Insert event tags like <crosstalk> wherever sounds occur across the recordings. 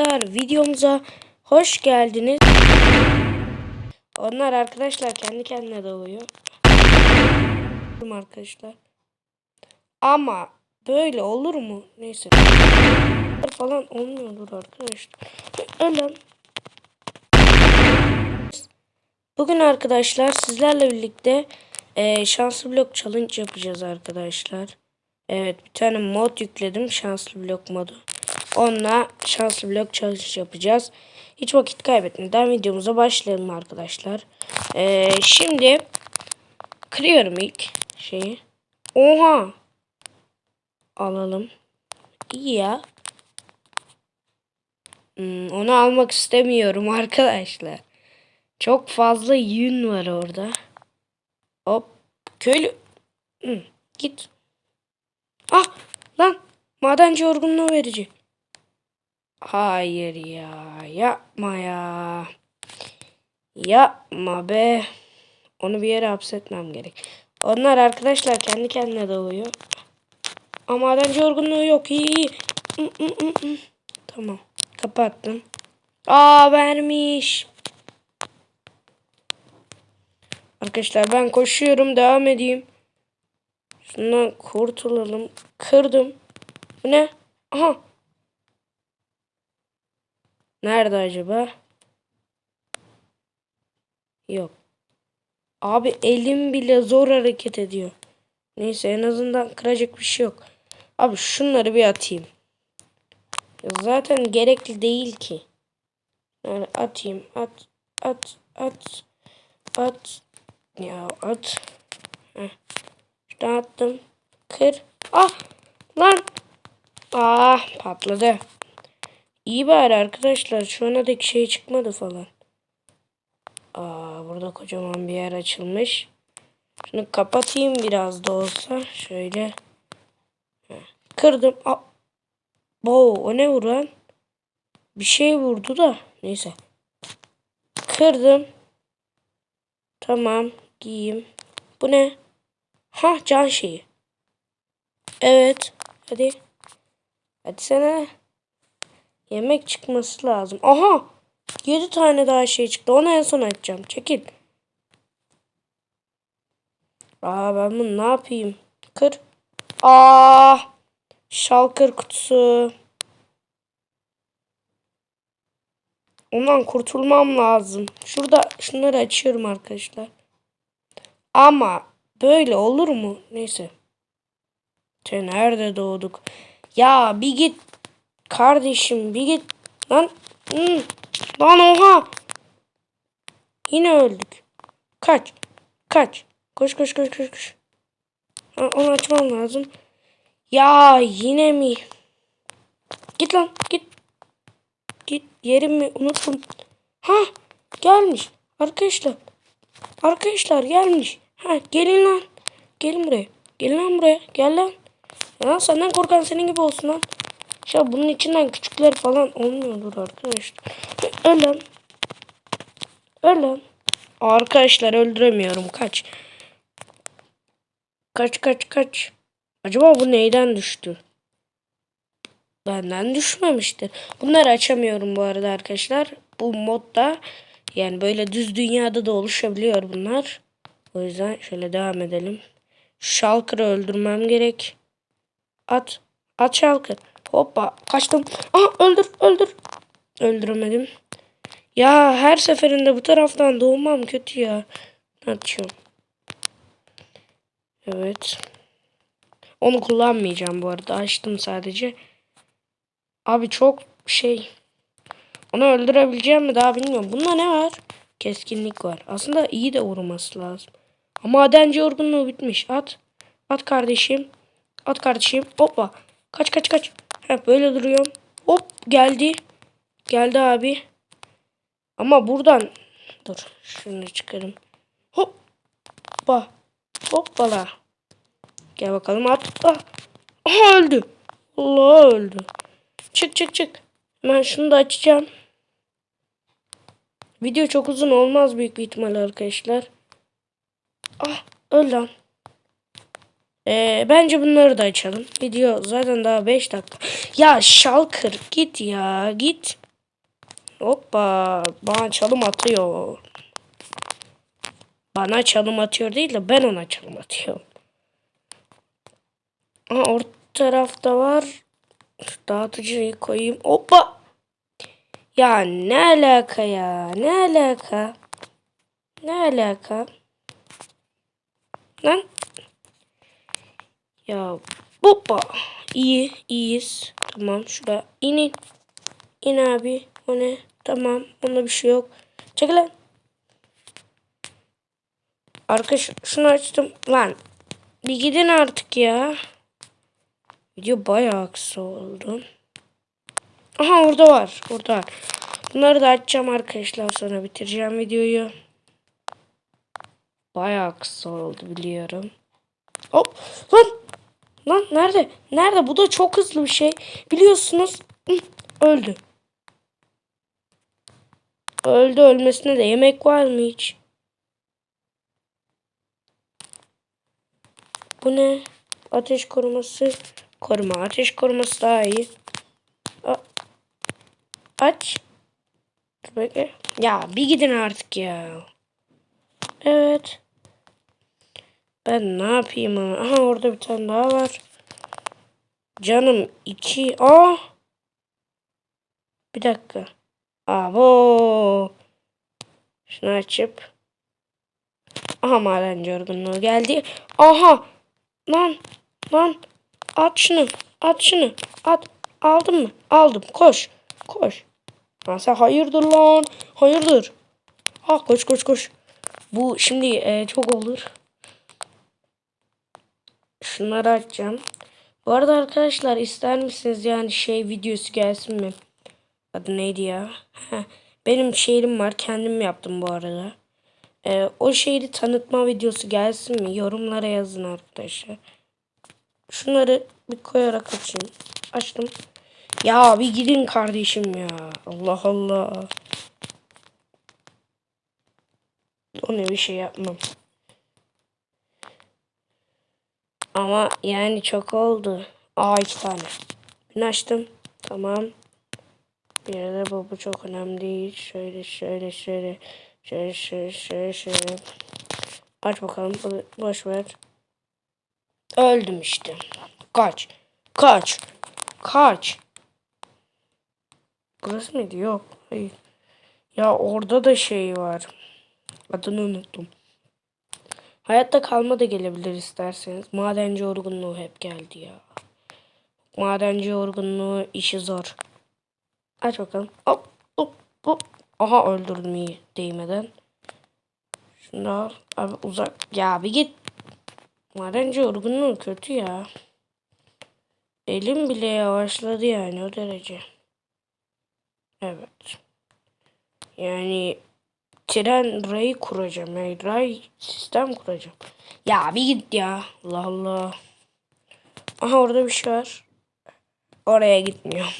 arkadaşlar videomuza hoş geldiniz. Onlar arkadaşlar kendi kendine doğuyor. arkadaşlar. Ama böyle olur mu? Neyse. falan olmuyordur arkadaşlar. Öyle. Bugün arkadaşlar sizlerle birlikte e, şanslı blok challenge yapacağız arkadaşlar. Evet bir tane mod yükledim şanslı blok modu. Onunla şanslı blok challenge yapacağız. Hiç vakit kaybetmeden videomuza başlayalım arkadaşlar. E, şimdi kırıyorum ilk şeyi. Oha. Alalım. İyi ya. Hmm, onu almak istemiyorum <laughs> arkadaşlar. Çok fazla yün var orada. Hop. Köylü. Hı, git. Ah lan. Madenci yorgunluğu verici. Hayır ya. Yapma ya. Yapma be. Onu bir yere hapsetmem gerek. Onlar arkadaşlar kendi kendine doğuyor. Ama madenci yorgunluğu yok. İyi iyi. Hı, hı, hı. Tamam. Kapattım. Aa vermiş. Arkadaşlar ben koşuyorum. Devam edeyim. Şundan kurtulalım. Kırdım. Bu ne? Aha. Nerede acaba? Yok. Abi elim bile zor hareket ediyor. Neyse en azından kıracak bir şey yok. Abi şunları bir atayım. Zaten gerekli değil ki. Yani atayım. At. At. At. At. Ya at. Heh. İşte attım. Kır. Ah. Lan. Ah patladı. İyi bari arkadaşlar. Şu ana dek şey çıkmadı falan. Aa, burada kocaman bir yer açılmış. Şunu kapatayım biraz da olsa. Şöyle. Kırdım. Aa. Bo, o ne vuran? Bir şey vurdu da. Neyse. Kırdım. Tamam. Giyeyim. Bu ne? Ha can şeyi. Evet. Hadi. Hadi sana. Yemek çıkması lazım. Aha. 7 tane daha şey çıktı. Onu en son açacağım. Çekil. Aa ben bunu ne yapayım? Kır. Aa. Şalkır kutusu. Ondan kurtulmam lazım. Şurada şunları açıyorum arkadaşlar. Ama böyle olur mu? Neyse. Te nerede doğduk? Ya bir git. Kardeşim bir git. Lan. Hmm. Lan oha. Yine öldük. Kaç. Kaç. Koş koş koş koş koş. Onu açmam lazım. Ya yine mi? Git lan git. Git yerimi unuttum. Ha gelmiş. Arkadaşlar. Arkadaşlar gelmiş. Ha gelin lan. Gelin buraya. Gelin lan buraya. Gel lan. Ya senden korkan senin gibi olsun lan. Ya bunun içinden küçükler falan olmuyordur arkadaşlar. Öl lan. Öl lan. Arkadaşlar öldüremiyorum. Kaç. Kaç kaç kaç. Acaba bu neyden düştü? Benden düşmemiştir. Bunları açamıyorum bu arada arkadaşlar. Bu modda yani böyle düz dünyada da oluşabiliyor bunlar. O yüzden şöyle devam edelim. Şalkır'ı öldürmem gerek. At. At Şalkır. Hoppa. Kaçtım. Aha öldür öldür. Öldüremedim. Ya her seferinde bu taraftan doğmam kötü ya. Açıyorum. Evet. Onu kullanmayacağım bu arada. Açtım sadece. Abi çok şey. Onu öldürebileceğim mi daha bilmiyorum. Bunda ne var? Keskinlik var. Aslında iyi de vurması lazım. Ama madenci yorgunluğu bitmiş. At. At kardeşim. At kardeşim. Hoppa. Kaç kaç kaç. Hep böyle duruyorum. Hop geldi. Geldi abi. Ama buradan. Dur. Şunu çıkarım. Hoppa. Hoppala. Gel bakalım at. Ah. Aha öldü. Allah öldü. Çık çık çık. Ben şunu da açacağım. Video çok uzun olmaz büyük bir ihtimal arkadaşlar. Ah öl lan. Ee, bence bunları da açalım. Video zaten daha 5 dakika. Ya Şalkır git ya git. Hoppa. Bana çalım atıyor. Bana çalım atıyor değil de ben ona çalım atıyorum. Aha orta tarafta var. Dağıtıcıyı koyayım. Hoppa. Ya ne alaka ya? Ne alaka? Ne alaka? Lan. Ya hoppa. İyi, iyiyiz. Tamam şurada inin. İn abi. O ne? Tamam. Onda bir şey yok. Çekil lan. Arkadaş şunu açtım. Lan. Bir gidin artık ya. Video bayağı kısa oldu. Aha orada var. Orada var. Bunları da açacağım arkadaşlar. Sonra bitireceğim videoyu. Bayağı kısa oldu biliyorum. Hop. Lan. Lan nerede? Nerede? Bu da çok hızlı bir şey. Biliyorsunuz. Öldü. Öldü ölmesine de yemek var mı hiç? Bu ne? Ateş koruması. Koruma. Ateş koruması daha iyi. A- Aç. Bekle. Ya bir gidin artık ya. Evet. Ben ne yapayım ama? Aha orada bir tane daha var. Canım iki. Aa. Bir dakika. Abo. Şunu açıp. Aha madenci yorgunluğu geldi. Aha. Lan. Lan. At şunu. At şunu. At. Aldın mı? Aldım. Koş. Koş. Lan sen hayırdır lan. Hayırdır. Ha koş koş koş. Bu şimdi e, çok olur. Şunları açacağım. Bu arada arkadaşlar ister misiniz yani şey videosu gelsin mi? Adı neydi ya? Benim şehrim var. Kendim yaptım bu arada. Ee, o şehri tanıtma videosu gelsin mi? Yorumlara yazın arkadaşlar. Şunları bir koyarak açayım. Açtım. Ya bir gidin kardeşim ya. Allah Allah. O ne bir şey yapmam. Ama yani çok oldu. Aa iki tane. Birini açtım. Tamam. Bir de bu, bu çok önemli değil. Şöyle şöyle şöyle. Şöyle şöyle şöyle şöyle. Aç bakalım. Bo- Boş ver. Öldüm işte. Kaç. Kaç. Kaç. Burası mıydı? Yok. Hayır. Ya orada da şey var. Adını unuttum. Hayatta kalma da gelebilir isterseniz. Madenci yorgunluğu hep geldi ya. Madenci yorgunluğu işi zor. Aç bakalım. Hop hop hop. Aha öldürdüm iyi değmeden. Şunu. Abi uzak. Ya bir git. Madenci yorgunluğu kötü ya. Elim bile yavaşladı yani o derece. Evet. Yani tren rayı kuracağım. Yani ray sistem kuracağım. Ya bir git ya. Allah Allah. Aha orada bir şey var. Oraya gitmiyorum.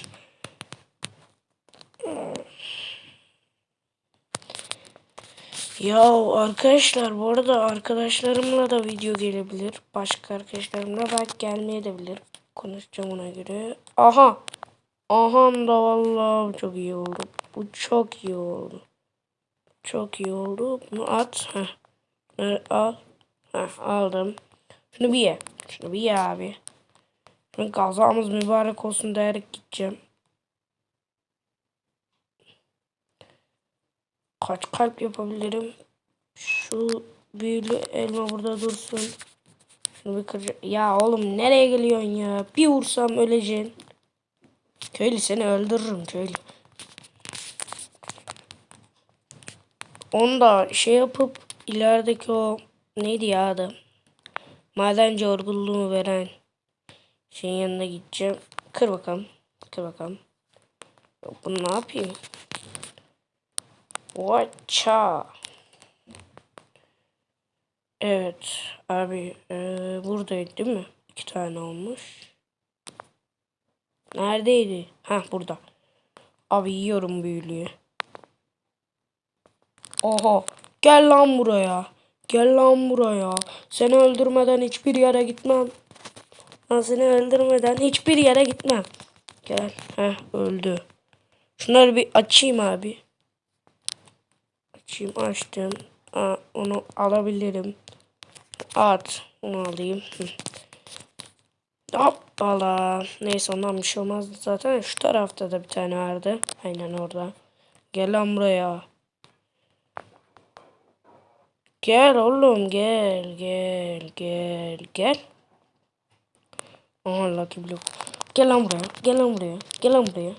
Ya arkadaşlar bu arada arkadaşlarımla da video gelebilir. Başka arkadaşlarımla belki gelmeye de bilir. Konuşacağım ona göre. Aha. Aha da vallahi çok iyi oldu. Bu çok iyi oldu. Çok iyi oldu. Bunu at. Heh. Al. Heh, aldım. Şunu bir ye. Şunu bir ye abi. Şimdi kazamız mübarek olsun diyerek gideceğim. Kaç kalp yapabilirim? Şu büyülü elma burada dursun. Şunu bir kıracağım. Ya oğlum nereye geliyorsun ya? Bir vursam öleceksin. Köylü seni öldürürüm köylü. Onu da şey yapıp ilerideki o neydi ya adı? Madenci yorgunluğu veren şeyin yanına gideceğim. Kır bakalım. Kır bakalım. Yok, Bunu ne yapayım? Watcha. Evet abi eee buradaydı değil mi? İki tane olmuş. Neredeydi? Ha burada. Abi yiyorum büyülüğü. Oha. Gel lan buraya. Gel lan buraya. Seni öldürmeden hiçbir yere gitmem. Ben seni öldürmeden hiçbir yere gitmem. Gel. Heh öldü. Şunları bir açayım abi. Açayım açtım. Aa, onu alabilirim. At. Onu alayım. Hoppala. Neyse ondan bir şey olmaz zaten. Şu tarafta da bir tane vardı. Aynen orada. Gel lan buraya. Gel oğlum gel gel gel gel. Aha Lucky Block. Gel lan buraya. Gel lan buraya. Gel lan buraya.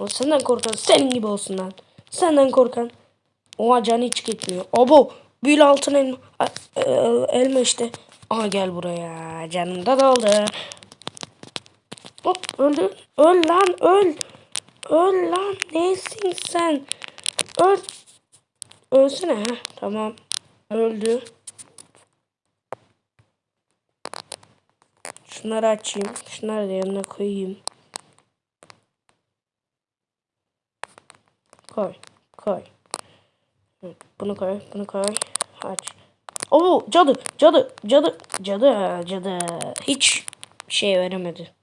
O senden korkan senin gibi olsun lan. Senden korkan. Oha canı hiç gitmiyor. Abo. Büyülü altın elma. E, elma işte. Aha gel buraya. Canım da doldu. Hop öldü. Öl lan öl. Öl lan. Neysin sen? Öl. Ölsene. Heh, tamam. Öldü. Şunları açayım. Şunları da yanına koyayım. Koy. Koy. Bunu koy. Bunu koy. Aç. Oo cadı. Cadı. Cadı. Cadı. Cadı. Hiç şey veremedi.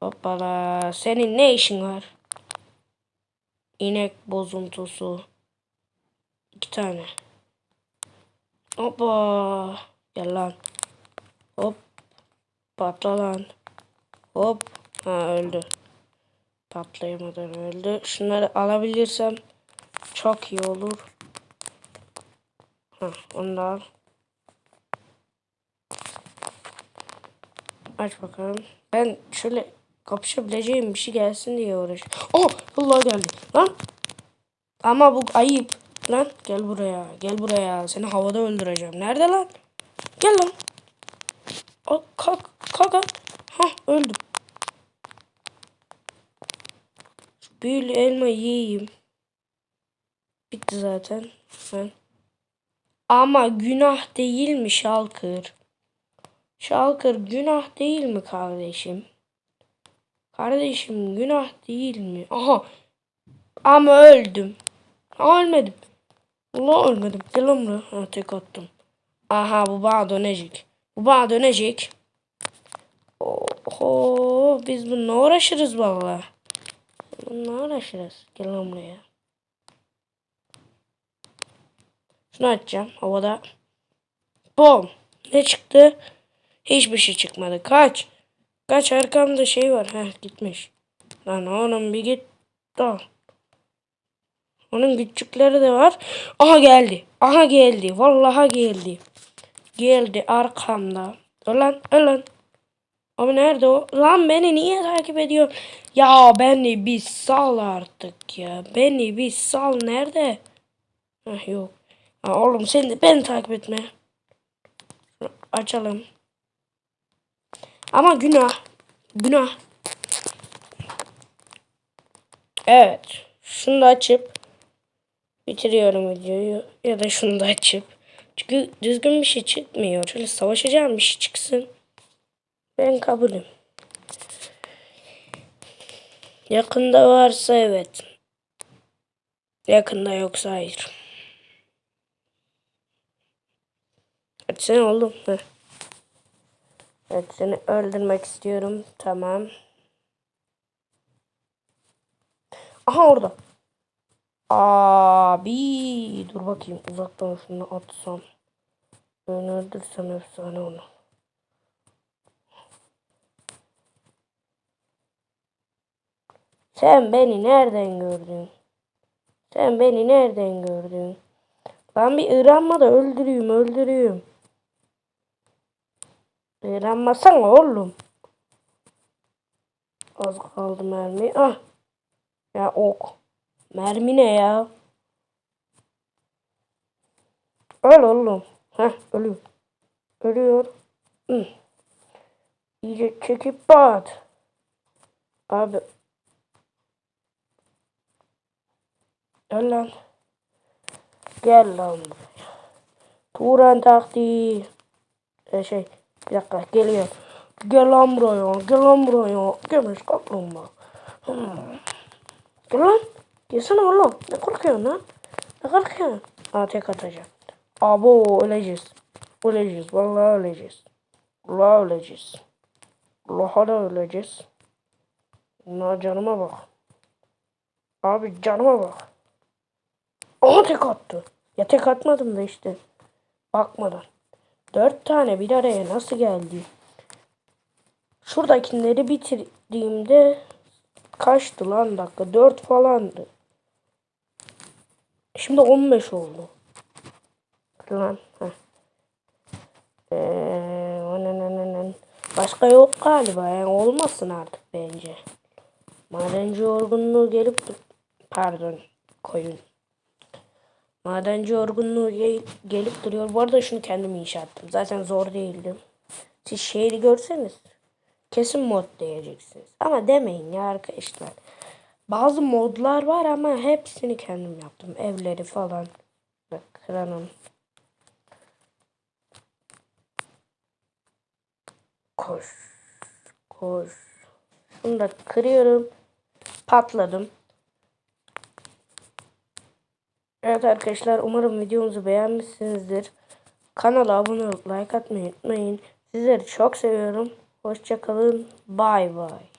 Hoppala. Senin ne işin var? İnek bozuntusu. İki tane. Hoppa. Gel lan. Hop. Patla lan. Hop. Ha öldü. Patlayamadan öldü. Şunları alabilirsem çok iyi olur. Ha, onu da al. Aç bakalım. Ben şöyle kapışabileceğim bir şey gelsin diye uğraş. Oh! Allah geldi. Lan! Ama bu ayıp. Lan gel buraya. Gel buraya. Seni havada öldüreceğim. Nerede lan? Gel lan. O, kalk. Kalk. kalk. Hah öldüm. Şu büyülü elma yiyeyim. Bitti zaten. Ben. Ama günah değil mi Şalkır? Şalkır günah değil mi kardeşim? Kardeşim günah değil mi? Aha. Ama öldüm. Ölmedim. Allah ölmedim. Gel lan buraya. Ha, tek attım. Aha bu bana dönecek. Bu bana dönecek. Oho biz bununla uğraşırız valla. Bununla uğraşırız. Gel lan buraya. Şunu açacağım havada. Bom. Ne çıktı? Hiçbir şey çıkmadı. Kaç. Kaç arkamda şey var. Heh gitmiş. Lan oğlum bir git. Dal. Onun küçükleri de var. Aha geldi. Aha geldi. Vallahi geldi. Geldi arkamda. Ulan ulan. Ama nerede o? Lan beni niye takip ediyor? Ya beni bir sal artık ya. Beni bir sal nerede? Heh, yok. Ha, oğlum sen de beni takip etme. Açalım. Ama günah. Günah. Evet. Şunu da açıp bitiriyorum videoyu. Ya da şunu da açıp. Çünkü düzgün bir şey çıkmıyor. Şöyle savaşacağım bir şey çıksın. Ben kabulüm. Yakında varsa evet. Yakında yoksa hayır. Sen oğlum. Heh. Evet seni öldürmek istiyorum. Tamam. Aha orada. Abi dur bakayım uzaktan şunu atsam. Ben öldürsem efsane onu. Sen beni nereden gördün? Sen beni nereden gördün? Ben bir ıranma da öldüreyim öldüreyim. Iranmasana oğlum. Az kaldı mermi. Ah. Ya ok. Mermi ne ya? Öl oğlum. Heh ölüyor. Ölüyor. İyice çekip bat. Abi. Gel lan. Gel lan. Turan taktiği. E şey. Bir dakika geliyor. Gel lan buraya. Gel lan buraya. Gelmiş kaplumbağa. Hmm. Gel lan. Gelsene oğlum. Ne korkuyorsun lan? Ne korkuyorsun? Aa tek atacağım. Abo öleceğiz. Öleceğiz. Vallahi öleceğiz. Vallahi öleceğiz. Allah'a da öleceğiz. Bunlar canıma bak. Abi canıma bak. Aha tek attı. Ya tek atmadım da işte. Bakmadan. Dört tane bir araya nasıl geldi? Şuradakileri bitirdiğimde kaçtı lan dakika? Dört falandı. Şimdi 15 oldu. Lan. Ee. Başka yok galiba. Yani olmasın artık bence. Madenci yorgunluğu gelip pardon koyun. Madenci yorgunluğu gel- gelip duruyor. Bu arada şunu kendim inşa ettim. Zaten zor değildi. Siz şehri görseniz kesin mod diyeceksiniz. Ama demeyin ya arkadaşlar. Bazı modlar var ama hepsini kendim yaptım. Evleri falan. Bak kıranım. Koş. Koş. Şunu da kırıyorum. Patladım. Evet arkadaşlar umarım videomuzu beğenmişsinizdir. Kanala abone olup like atmayı unutmayın. Sizleri çok seviyorum. Hoşçakalın. Bay bay.